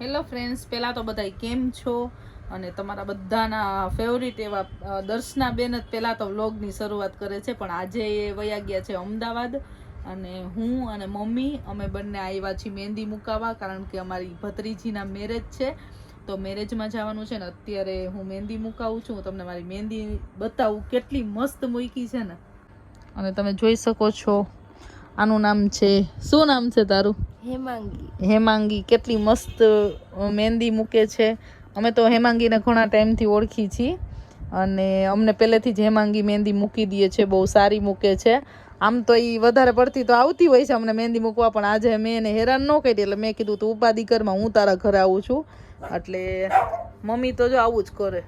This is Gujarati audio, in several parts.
હેલો ફ્રેન્ડ્સ પહેલાં તો બધા કેમ છો? અને તમારા બધાના ફેવરિટ એવા દર્શના બેન જ પહેલાં તો વ્લોગની શરૂઆત કરે છે, પણ આજે એ વયા ગયા છે અમદાવાદ. અને હું અને મમ્મી, અમે બંને આવ્યા છીએ મહેંદી મુકાવા, કારણ કે અમારી ભત્રીજીના મેરેજ છે. તો મેરેજમાં જવાનું છે ને, અત્યારે હું મહેંદી મુકાવું છું. તમને મારી મહેંદી બતાવું કેટલી મસ્ત મૂકી છે ને. અને તમે જોઈ શકો છો આનું નામ છે? શું નામ છે તારું? હેમાંગી. હેમાંગી. કેટલી મસ્ત મહેંદી મૂકે છે. અમે તો હેમાંગીને ઘણા ટાઈમથી ઓળખી છીએ. અને અમને પહેલેથી જ હેમાંગી મહેંદી મૂકી દે છે. બહુ સારી મૂકે છે. આમ તો એ વધારે પડતી તો આવતી હોય છે અમને મહેંદી મૂકવા પણ આજે મેં એને હેરાન ન કરી એટલે મેં કીધું તું ઉપાધિ ઘરમાં હું તારા ઘરે આવું છું. એટલે મમ્મી તો જો આવું જ કરે.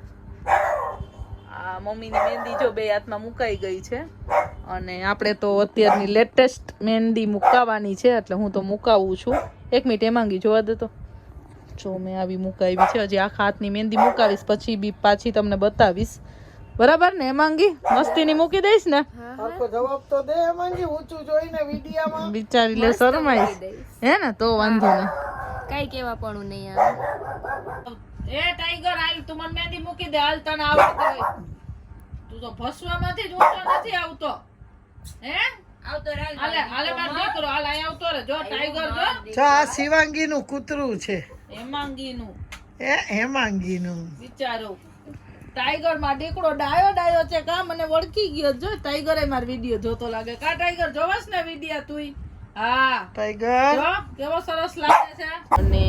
મમ્મીની મહેંદી જો બે હાથમાં મુકાઈ ગઈ છે. અને આપણે તો અત્યારની લેટેસ્ટ મહેંદી મુકાવાની છે એટલે હું તો મુકાવું છું. એક મિનિટ એ માંગી જોવા દે તો. જો મેં આવી મુકાવી છે હજી આખા હાથની મહેંદી મુકાવીશ પછી બી પાછી તમને બતાવીશ. બરાબર ને માંગી મસ્તીની મૂકી દઈશ ને? જવાબ તો દે માંગી ઊંચું જોઈને વિડિયામાં. બિચારી લે શરમાઈશ. હે ને તો વાંધો નહીં. કઈ કેવા પણ નહીં આવે એ ટાઈગર આલ તું મને મહેંદી મૂકી દે હાલ તને આવડે તું તો ભસવામાંથી જ ઊંચો નથી આવતો. હે? આવતો હાલે હાલે હાલ અહીં આવતો રે જો ટાઈગર જો. જો શિવાંગીનું કૂતરું છે. હેમાંગીનું. એ હેમાંગીનું. બિચારો ટાઈગરમાં દીકરો ડાયો ડાયો છે કા મને ઓળખી ગયો. જો ટાઈગર એ માર વિડિયો જોતો લાગે. કા ટાઈગર જોવાસ ને વિડીયા તુંય? ટાઈગર કેવો સરસ લાગે છે? અને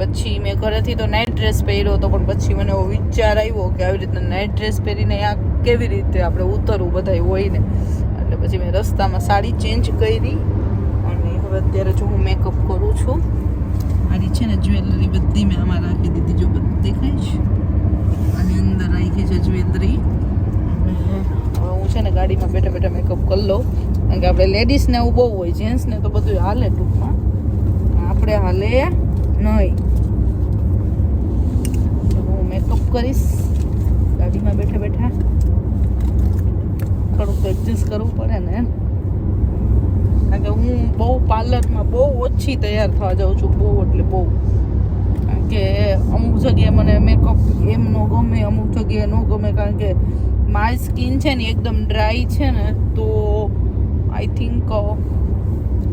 પછી મેં ઘરેથી તો નાઇટ ડ્રેસ પહેર્યો હતો પણ પછી મને એવો વિચાર આવ્યો કે આવી રીતના નાઇટ ડ્રેસ પહેરીને આ કેવી રીતે આપણે ઉતરવું બધાય હોય ને. એટલે પછી મેં રસ્તામાં સાડી ચેન્જ કરી અને હવે અત્યારે જો હું મેકઅપ કરું છું. મારી છે ને જ્વેલરી બધી મેં આમાં રાખી દીધી. જો બધી દેખાય છે? આની અંદર રાખી છે જ્વેલરી હવે હું છે ને ગાડીમાં બેઠા બેઠા મેકઅપ કરી લઉં. કારણ કે આપણે લેડીઝને એવું બહુ હોય જેન્ટ્સને તો બધું હાલે ટૂંકમાં. આપણે હાલે નહીં. હું મેકઅપ કરીશ. ગાડીમાં બેઠા બેઠા. થોડુંક એડજસ્ટ કરવું પડે ને કારણ કે હું બહુ પાર્લરમાં બહુ ઓછી તૈયાર થવા જાઉં છું, બહુ એટલે બહુ. કારણ કે અમુક જગ્યાએ મને મેકઅપ એમ ન ગમે, અમુક જગ્યાએ ન ગમે, કારણ કે મારી સ્કિન છે ને એકદમ ડ્રાય છે ને, તો આઈ થિંક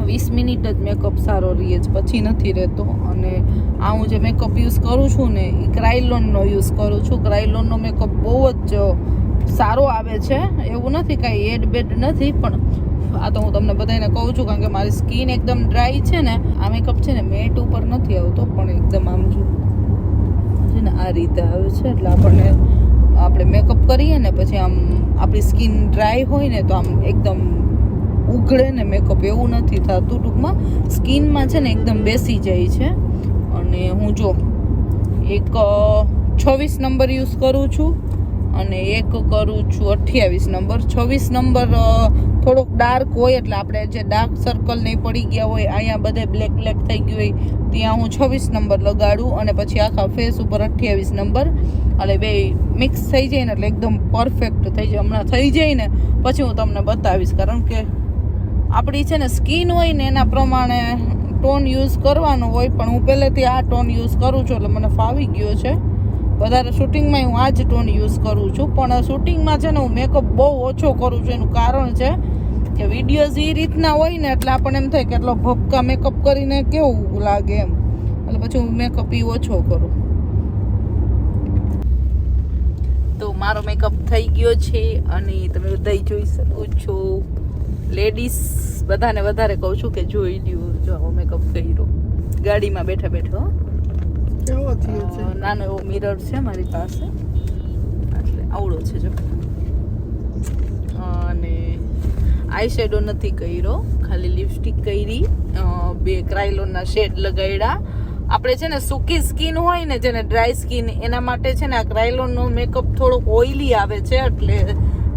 વીસ મિનિટ જ મેકઅપ સારો રહે છે, પછી નથી રહેતો. અને આ હું જે મેકઅપ યુઝ કરું છું ને, એ ક્રાઇલોનનો યુઝ કરું છું. ક્રાઇલોનનો મેકઅપ બહુ જ સારો આવે છે. એવું નથી કાંઈ એડ બેડ નથી, પણ આ તો હું તમને બધાને કહું છું, કારણ કે મારી સ્કિન એકદમ ડ્રાય છે ને, આ મેકઅપ છે ને મેટ ઉપર નથી આવતો, પણ એકદમ આમ જો, છે ને, આ રીતે આવે છે. એટલે આપણને આપણે મેકઅપ કરીએ ને, પછી આમ આપણી સ્કિન ડ્રાય હોય ને, તો આમ એકદમ ઉઘડે ને મેકઅપ એવું નથી થતું. ટૂંકમાં સ્કિનમાં છે ને એકદમ બેસી જાય છે. અને હું જો એક છવ્વીસ નંબર યુઝ કરું છું અને એક કરું છું અઠ્યાવીસ નંબર. છવ્વીસ નંબર થોડોક ડાર્ક હોય એટલે આપણે જે ડાર્ક સર્કલ નહીં પડી ગયા હોય, અહીંયા બધે બ્લેક બ્લેક થઈ ગયું હોય, ત્યાં હું છવ્વીસ નંબર લગાડું અને પછી આખા ફેસ ઉપર અઠ્યાવીસ નંબર. એટલે બે મિક્સ થઈ જાય ને એટલે એકદમ પરફેક્ટ થઈ જાય. હમણાં થઈ જાય ને, પછી હું તમને બતાવીશ. કારણ કે આપણી છે ને સ્કિન હોય ને એના પ્રમાણે ટોન યુઝ કરવાનો હોય, પણ હું પહેલેથી આ ટોન યુઝ કરું છું એટલે મને ફાવી ગયો છે. વધારે શૂટિંગમાં હું આ જ ટોન યુઝ કરું છું. પણ શૂટિંગમાં છે ને હું મેકઅપ બહુ ઓછો કરું છું, એનું કારણ છે કે વિડીયોઝ એ રીતના હોય ને એટલે આપણને એમ થાય કે એટલો ભપકા મેકઅપ કરીને કેવું લાગે એમ. એટલે પછી હું મેકઅપ એ ઓછો કરું. તો મારો મેકઅપ થઈ ગયો છે અને તમે બધા જોઈ શકો છો. લેડીઝ બધાને વધારે કહું છું કે જોઈ લ્યું જો મેકઅપ કર્યો. ગાડીમાં બેઠા બેઠો નાનો એવો મિરર છે મારી પાસે. એટલે આવડો છે જો. અને આઈ શેડો નથી કર્યો ખાલી લિપસ્ટિક કરી બે ક્રાઇલોનના શેડ લગાડ્યા આપણે છે ને સૂકી સ્કિન હોય ને જેને ડ્રાય સ્કિન એના માટે છે ને આ ક્રાઇલોનનો મેકઅપ થોડો ઓઇલી આવે છે એટલે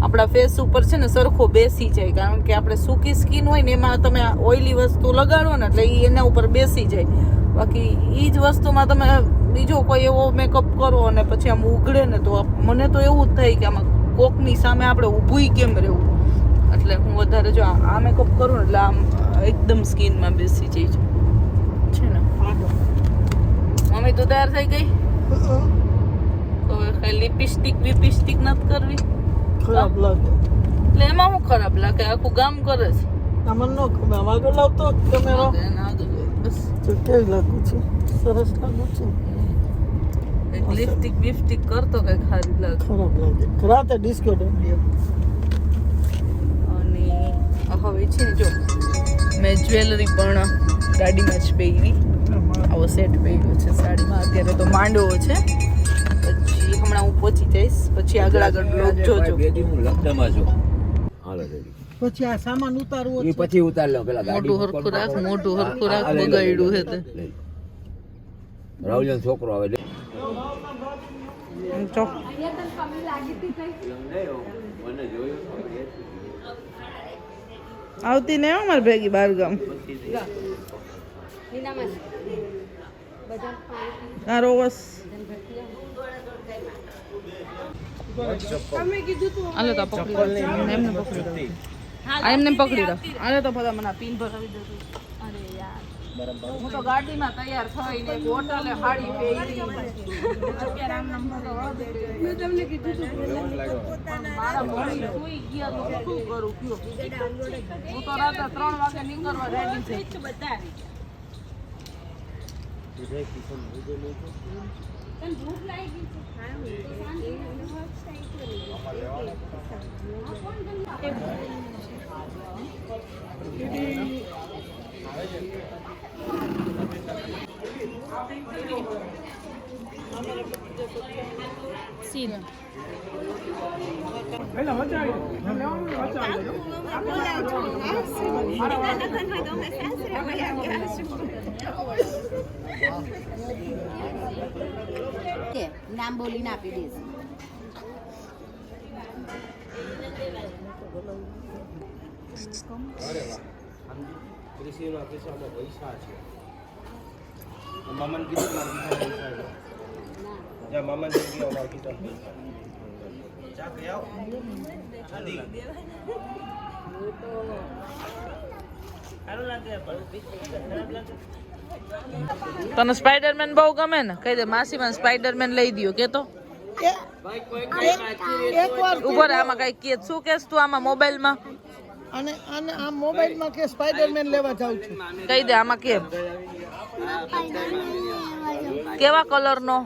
આપણા ફેસ ઉપર છે ને સરખો બેસી જાય. કારણ કે આપણે સૂકી સ્કિન હોય ને એમાં તમે ઓઇલી વસ્તુ લગાડો ને એટલે એના ઉપર બેસી જાય. બાકી એ જ વસ્તુમાં તમે બીજો કોઈ એવો મેકઅપ કરો અને પછી આમ ઉઘડે ને તો મને તો એવું જ થાય કે આમાં કોકની સામે આપણે ઊભું કેમ રહેવું? એટલે હું વધારે જો આ મેકઅપ કરું ને એટલે આમ એકદમ સ્કિનમાં બેસી જાય છે ને? મમ્મી તો તૈયાર થઈ ગઈ? તો લિપસ્ટિક વિપિસ્ટિક નથી કરવી? ખરાબ લાગે. એટલે એમાં શું ખરાબ લાગે? આખું ગામ કરે છે. તમને ન ગમે. આગળ લાવતો કેમેરો એને આગળ બસ. તો કેવી લાગુ છે? સરસ લાગુ છે. એક લિપસ્ટિક બિફ્ટિક કરતો કે ખારી લાગે. ખરાબ લાગે. રાતે ડિસ્કો ડંડી અને હવે છે ને જો મેં જ્વેલરી પણ ગાડીમાં જ પહેરી. આવો સેટ પહેર્યો છે સાડીમાં. અત્યારે તો માંડવો છે. હું પહોંચી જઈશ. પછી આગળ આગળ બ્લોગ જોજો. હું લખતામાં છું. હાલો પછી આ સામાન ઉતારવો એ પછી ઉતાર લો પેલા ગાડી મોઢું હરખું રાખ મોઢું હરખું રાખ બગાડ્યું હે તે. છોકરો આવે લે. આવતી ને અમારે ભેગી બાર ગામ સારો બસ હાલો તો પકડી એમને પકડી. આ એમને પકડી રાખ હાલો તો બધા મને પીન ભરાવી અરે યાર. હું તો ગાડીમાં તૈયાર થઈને હોટલે હાડી પહેરી. અત્યારે આમ મેં તમને કીધું મારા મમ્મી સુઈ ગયા તો હું શું કરું કયો? હું તો રાતે ત્રણ વાગે નીકળવા રેડી છે. બધા ભૂખ લાગી સીધા પેલા વચાઈ લેવાનું વચાઈ નામ બોલીને આપી દઈશ. મામાને કીધું મારા પૈસા છે. જ્યાં મામાને જગ્યા મારા પૈસા છે. ચા પી આવો જલ્દી. તને સ્પાઈડરમેન બહુ ગમે ને? કહી દે માસીમાં સ્પાઈડરમેન લઈ દ્યો કે તો ઉપર રહે આમાં કઈ કે શું કેસ તું આમાં મોબાઈલમાં? અને અને આ મોબાઈલમાં કે સ્પાઈડરમેન લેવા જાઉં છું. કહી દે આમાં કેમ કેવા કલર નો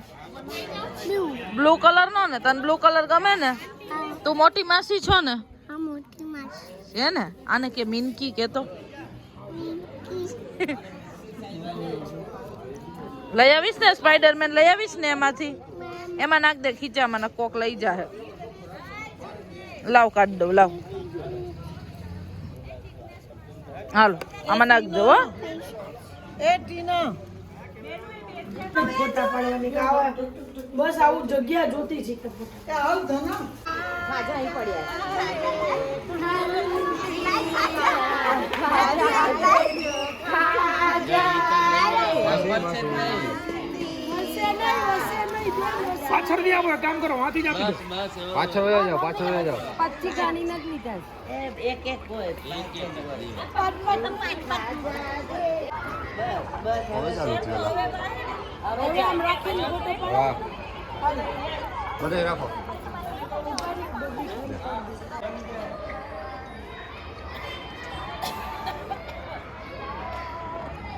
બ્લુ કલર નો? ને તને બ્લુ કલર ગમે ને? તું મોટી માસી છો ને? હે ને? આને કે મિનકી કે તો લઈ આવીશ ને સ્પાઈડરમેન લઈ આવીશ ને એમાંથી? એમાં નાખ દે ખીચામાં ને કોક લઈ જાહે. લાવ કાઢ દઉં લાવ. હાલો આમાં નાખ દો હો. એ ટીના. ફોટા પાડવાની કે બસ આવું જગ્યા જોતી છે. અહીં પડ્યા પાછળ નહીં આવો કામ કરો વાંથી જ આપી દો. પાછળ વયા જાઓ પાછળ વયા જાઓ. પચી ગાની નથી લીધા એક એક કોઈ વાહ. બધે રાખો.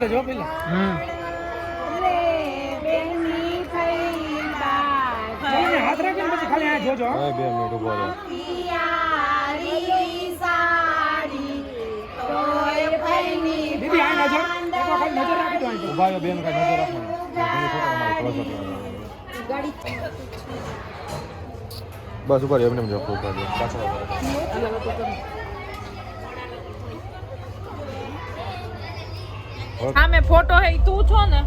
જો પેલા. જોઈને ખાલી આ જોજો હા. બે મિનિટ ઊભો રહો. દીદી આ નજર એક વખત નજર રાખી દો અહીં ઊભા રહ્યો બે નજર રાખવાની ઘણી ફોટો અમારે ક્લોઝ અપ બસ ઉપર એમને જો પાછળ ફોટો હે તું છો ને?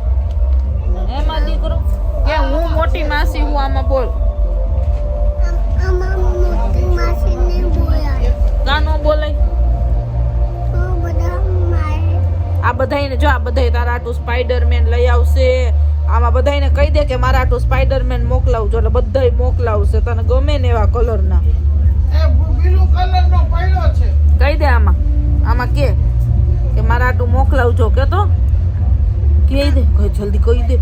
એમાં દીકરો. કે હું મોટી માસી હું આમાં બોલ. કાનો બોલાય આ બધાયને જો આ બધાય તારા આટું સ્પાઈડરમેન લઈ આવશે. આમાં બધાયને કહી દે કે મારા આટું સ્પાઈડરમેન મોકલાવજો એટલે બધાય મોકલાવશે. તને ગમે ને એવા કલરના કહી દે આમાં. આમાં કે કે મારા આટું મોકલાવજો કે તો કહી દે જલ્દી કહી દે.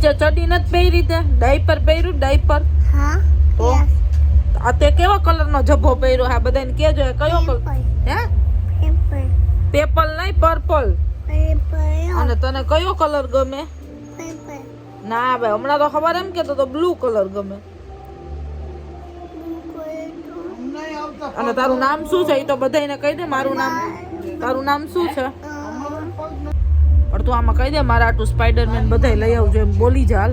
નીચે ચડી નથી પહેરી તે ડાયપર પહેર્યું ડાયપર. હા? તો? આ તે કેવો કલરનો જભ્ભો પહેર્યો? હા બધાને કેજો એ કયો કલર? હે? પેપર પેપલ નહીં પર્પલ અને તને કયો કલર ગમે? ના ભાઈ હમણાં તો ખબર એમ કેતો તો બ્લુ કલર ગમે. અને તારું નામ શું છે? એ તો બધાને કહી દે મારું નામ. તારું નામ શું છે? પણ તું આમાં કહી દે મારા આટલું સ્પાઈડરમેન બધા લઈ આવજો એમ બોલી જાલ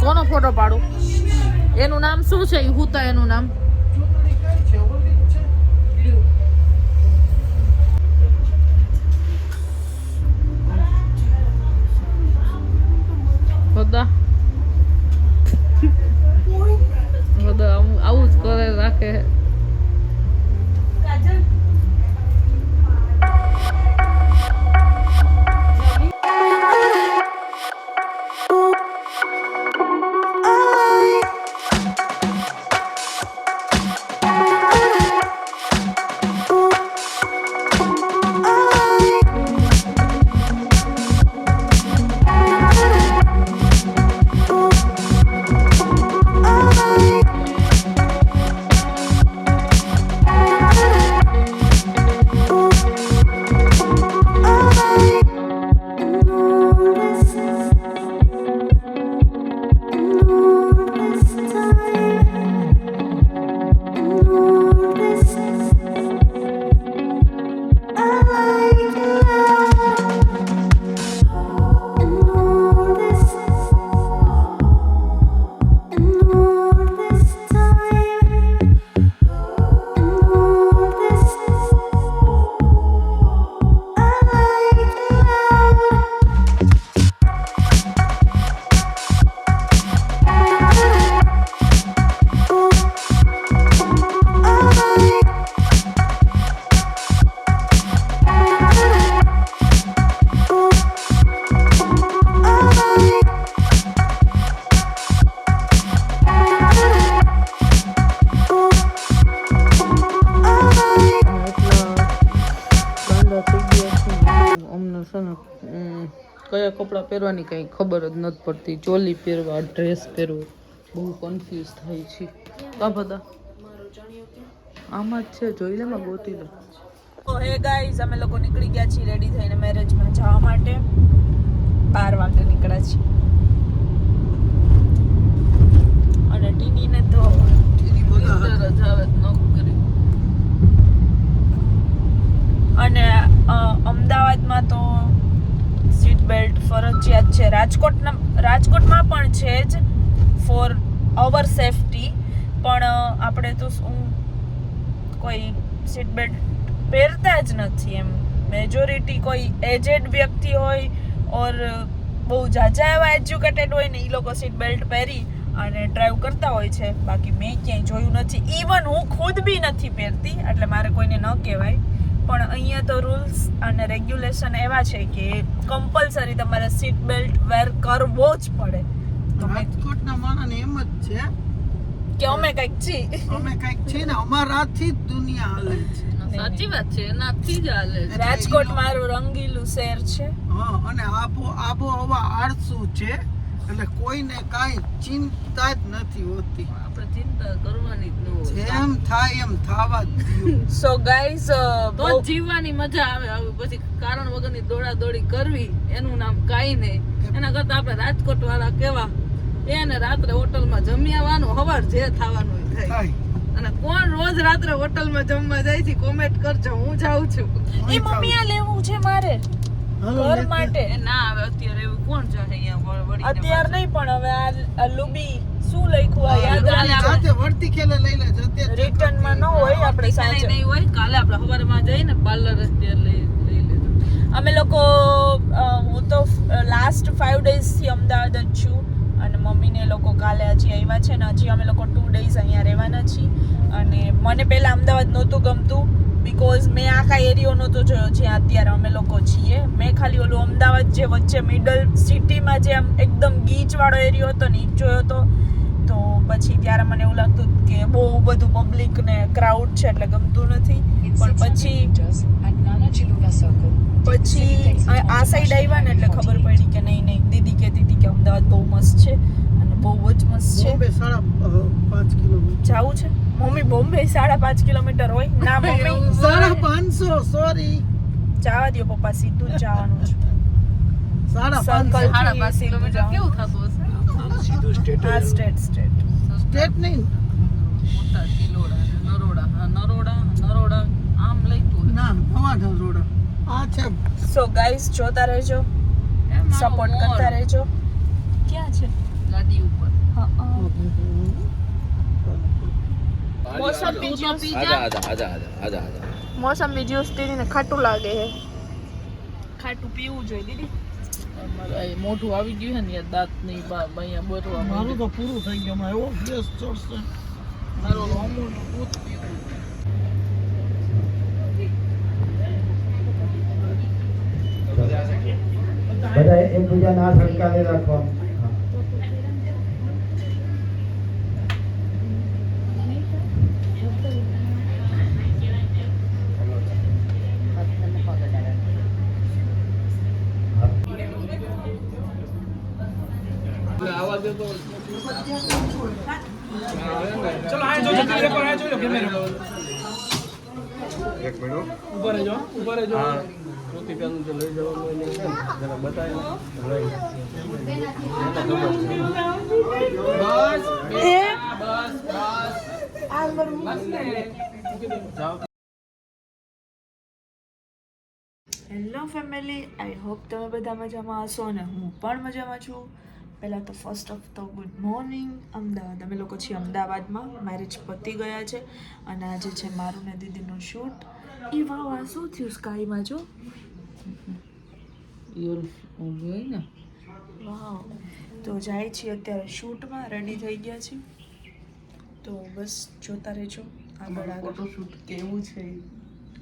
કોનો ફોટો પાડું? એનું નામ શું છે? હુતા હું તો એનું નામ? બધા બધા આવું જ કરે રાખે. છે ને કયા કપડાં પહેરવાની કંઈ ખબર જ નથી પડતી. ચોલી પહેરવા ડ્રેસ પહેરવો બહુ કન્ફ્યુઝ થાય છે. કા બધા આમાં જ છે જોઈ લે માં ગોતી લો. તો હે ગાઈઝ અમે લોકો નીકળી ગયા છીએ રેડી થઈને મેરેજમાં જવા માટે. બાર વાગે નીકળ્યા છીએ. અને ટીનીને તો ટીની બધા આવે છે નોકરી. અને અમદાવાદમાં તો સીટ બેલ્ટ ફરજિયાત છે. રાજકોટના, રાજકોટમાં પણ છે જ ફોર અવર સેફટી, પણ આપણે તો શું કોઈ સીટ બેલ્ટ પહેરતા જ નથી એમ. મેજોરિટી કોઈ એજેડ વ્યક્તિ હોય ઓર બહુ જાજા એવા એજ્યુકેટેડ હોય ને એ લોકો સીટ બેલ્ટ પહેરી અને ડ્રાઈવ કરતા હોય છે. બાકી મેં ક્યાંય જોયું નથી. ઇવન હું ખુદ બી નથી પહેરતી, એટલે મારે કોઈને ન કહેવાય. પણ અહીંયા તો રૂલ્સ અને રેગ્યુલેશન એવા છે કે કમ્પલસરી તમારે સીટ બેલ્ટ વેર કરવો જ પડે. રાજકોટના માણસને એમ જ છે કે અમે કંઈક છીએ. અમે કંઈક છે ને અમારાથી જ દુનિયા હાલે છે. સાચી વાત છે એનાથી જ હાલે રાજકોટ મારું રંગીલું શહેર છે. હા અને આબો આબોહવા આળસુ છે. એટલે કોઈને કાંઈ ચિંતા જ નથી હોતી. આપણે ચિંતા કરવાની જ ન જેમ થાય એમ થવા જ સો ગાઈસ તો જીવવાની મજા આવે. હવે પછી કારણ વગરની દોડા દોડી કરવી એનું નામ કાઈ નહીં. એના કરતા આપણે રાજકોટ વાળા કેવા એને રાત્રે હોટલમાં જમી આવવાનું હવાર જે થવાનું થાય. થાય. અને કોણ રોજ રાત્રે હોટલમાં જમવા જાય છે કોમેન્ટ કરજો હું જાઉં છું. એ મમ્મી આ લેવું છે મારે? ઘર માટે? ના આવે અત્યારે એવું કોણ જાય અહીંયા અત્યારે નહીં પણ હવે આ લુબી શું લખ્યું આ યાદ આવે જાતે વર્તી ખેલે લઈ લે જતે રિટર્નમાં ન હોય. આપણે સાંજે નહીં હોય કાલે આપણે સવારમાં જઈને પાર્લર અત્યારે લઈ લઈ લેજો. અમે લોકો હું તો લાસ્ટ ફાઈવ ડેઝથી અમદાવાદ જ છું અને મમ્મીને લોકો કાલે હજી આવ્યા છે ને હજી અમે લોકો ટુ ડેઝ અહીંયા રહેવાના છીએ. અને મને પહેલા અમદાવાદ નહોતું ગમતું બીકોઝ મેં આખા એરિયો નહોતો જોયો જ્યાં અત્યારે અમે લોકો છીએ. મેં ખાલી ઓલું અમદાવાદ જે વચ્ચે મિડલ સિટીમાં જે આમ એકદમ ગીચવાળો એરિયો હતો ને એ જોયો હતો. તો પછી ત્યારે મને એવું લાગતું કે બહુ બધું પબ્લિક ને ક્રાઉડ છે એટલે ગમતું નથી. પણ પછી પછી આ સાઈડ આવ્યા ને એટલે ખબર પડી કે નહીં નહીં દીદી કહેતી હતી કે અમદાવાદ બહુ મસ્ત છે. બહુ જ મસ્ત છે. બોમ્બે સાડા પાંચ કિલોમીટર. જવું છે? મમ્મી બોમ્બે સાડા પાંચ કિલોમીટર હોય? ના મમ્મી. સાડા પાંચસો સોરી જવા દો પપ્પા સીધું જ જવાનું છે. સાડા પાંચ સાડા પાંચ કિલોમીટર કેવું થતું હશે? સીધું સ્ટેટ સ્ટેટ સ્ટેટ સ્ટેટ નહીં. મોટા કિલોડા નરોડા. હા નરોડા નરોડા. આમ લઈતું ના નવા રોડ. આ છે. સો ગાઈસ જોતા રહેજો. સપોર્ટ કરતા રહેજો. ક્યાં છે? ગાડી ઉપર હા મોસંબી જ્યુસ આજા આજા આજા આજા આજા મોસંબી જ્યુસ પીને ખાટું લાગે છે ખાટું પીવું જોઈએ દીદી અમારે આ મોઢું આવી ગયું છે ને યાર દાંતની અહીંયા બોરવા મારું તો પૂરું થઈ ગયું હમણાં એવો ગેસ ચડશે. મારો અમૂલ દૂધ પીવું બધા એકબીજાના હાથ હલકાવી રાખો હા. એક મિનિટ ઊભા રહેજો ઊભા રહેજો. ચોથી પેલું જે લઈ જવાનું હોય ને. છે બસ બસ. બતાવી જાઓ. હેલો ફેમિલી આઈ હોપ તમે બધા મજામાં હશો અને હું પણ મજામાં છું. પહેલાં તો ફર્સ્ટ ઓફ તો ગુડ મોર્નિંગ અમદાવાદ અમે લોકો છીએ અમદાવાદમાં. મેરેજ પતી ગયા છે. અને આજે છે મારું ને દીદીનું શૂટ એ વાવ આ શું થયું સ્કાયમાં જો ને વાવ તો જાય છીએ અત્યારે શૂટમાં રેડી થઈ ગયા છે. તો બસ જોતા રહેજો આગળ આગળ. શૂટ કેવું છે?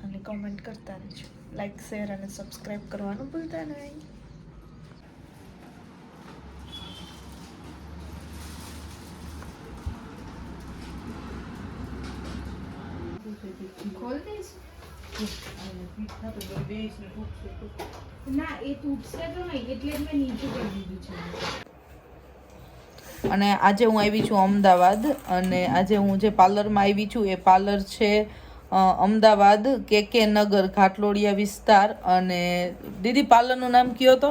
અને કમેન્ટ કરતા રહેજો. લાઈક શેર અને સબસ્ક્રાઈબ કરવાનું ભૂલતા નહીં. ના એ તૂટશે તો નહીં એટલે જ મેં નીચે કરી દીધું છે અને આજે હું આવી છું અમદાવાદ અને આજે હું જે પાર્લરમાં આવી છું એ પાર્લર છે અમદાવાદ કે કે નગર ઘાટલોડિયા વિસ્તાર અને દીદી પાર્લરનું નામ કયો તો?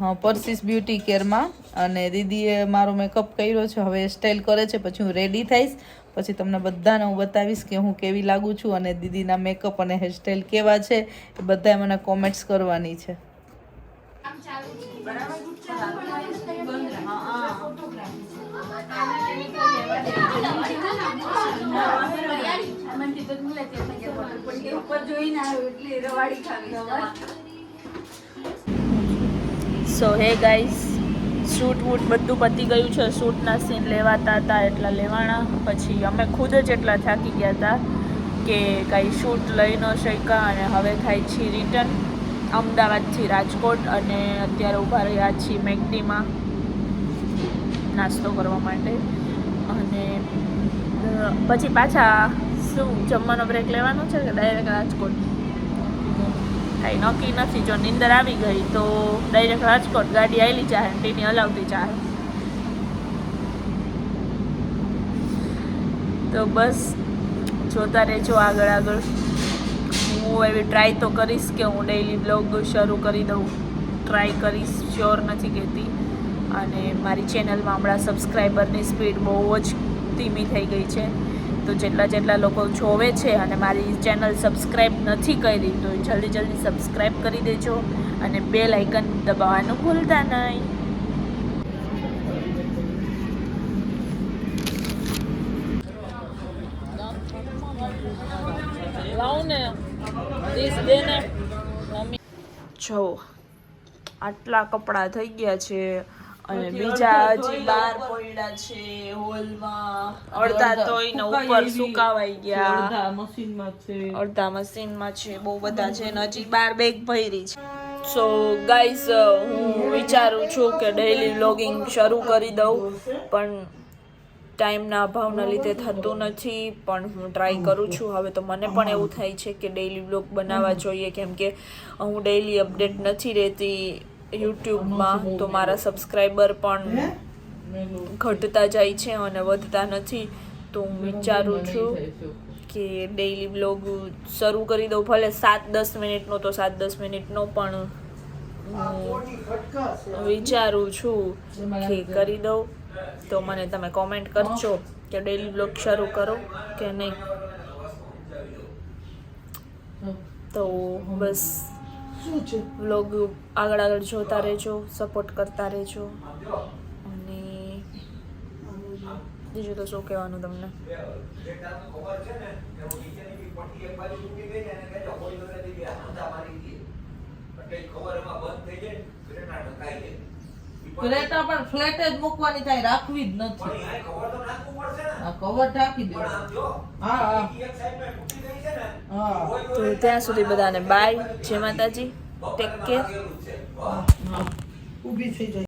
હા પરસીસ બ્યુટી કેરમાં. અને દીદીએ મારો મેકઅપ કર્યો છે હવે સ્ટાઇલ કરે છે પછી હું રેડી થઈશ. પછી તમને બધાને હું બતાવીશ કે હું કેવી લાગું છું અને દીદીના મેકઅપ અને હેરસ્ટાઈલ કેવા છે એ બધાએ મને કોમેન્ટ્સ કરવાની છે. સો હે ગાઈસ શૂટ વૂટ બધું પતી ગયું છે. શૂટના સીન લેવાતા હતા એટલા લેવાણા પછી અમે ખુદ જ એટલા થાકી ગયા હતા કે કાંઈ શૂટ લઈ ન શક્યા અને હવે થાય છે રિટર્ન અમદાવાદથી રાજકોટ અને અત્યારે ઊભા રહ્યા છીએ મેકડીમાં નાસ્તો કરવા માટે. અને પછી પાછા શું જમવાનો બ્રેક લેવાનો છે કે ડાયરેક્ટ રાજકોટ? કાંઈ નક્કી નથી, જો નીંદર આવી ગઈ તો ડાયરેક્ટ રાજકોટ ગાડી આવેલી ચાહે તેની હલાવતી ચાહે તો બસ જોતા રહેજો આગળ આગળ હું એવી ટ્રાય તો કરીશ કે હું ડેઈલી બ્લોગ શરૂ કરી દઉં. ટ્રાય કરીશ શ્યોર નથી કહેતી અને મારી ચેનલમાં હમણાં સબસ્ક્રાઈબરની સ્પીડ બહુ જ ધીમી થઈ ગઈ છે. તો જેટલા જેટલા લોકો જોવે છે અને મારી ચેનલ સબસ્ક્રાઈબ નથી કરી તો જલ્દી જલ્દી સબસ્ક્રાઈબ કરી દેજો અને બે લાઇકન દબાવવાનું ભૂલતા નહીં. જો આટલા કપડાં થઈ ગયા છે. અને બીજા હજી બાર પડ્યા છે હોલમાં. અડધા તોયને ઉપર સુકાવાઈ ગયા. અડધા મશીનમાં છે. અડધા મશીનમાં છે બહુ બધા છે ને હજી બાર બેગ ભરી છે. સો ગાઈસ હું વિચારું છું કે ડેઈલી વ્લોગિંગ શરૂ કરી દઉં પણ ટાઈમના અભાવના લીધે થતું નથી પણ હું ટ્રાય કરું છું. હવે તો મને પણ એવું થાય છે કે ડેઈલી વ્લોગ બનાવવા જોઈએ કેમ કે હું ડેઈલી અપડેટ નથી રહેતી. યુટ્યુબમાં તો મારા સબસ્ક્રાઈબર પણ ઘટતા જાય છે અને વધતા નથી. તો હું વિચારું છું કે ડેઈલી બ્લોગ શરૂ કરી દઉં. ભલે સાત દસ મિનિટનો તો સાત દસ મિનિટનો પણ હું વિચારું છું કે કરી દઉં. તો મને તમે કોમેન્ટ કરજો કે ડેઈલી બ્લોગ શરૂ કરો કે નહીં. તો બસ. શું છે? વ્લોગ આગળ આગળ જોતા રહેજો સપોર્ટ કરતા રહેજો. અને બીજું તો શું કહેવાનું તમને? ક્રેટા પણ ફ્લેટ જ મૂકવાની થાય રાખવી જ નથી. કવર ઢાંકી દે હા હા હા. તો ત્યાં સુધી બધાને બાય જય માતાજી. ટેક કેર ઊભી થઈ જાય.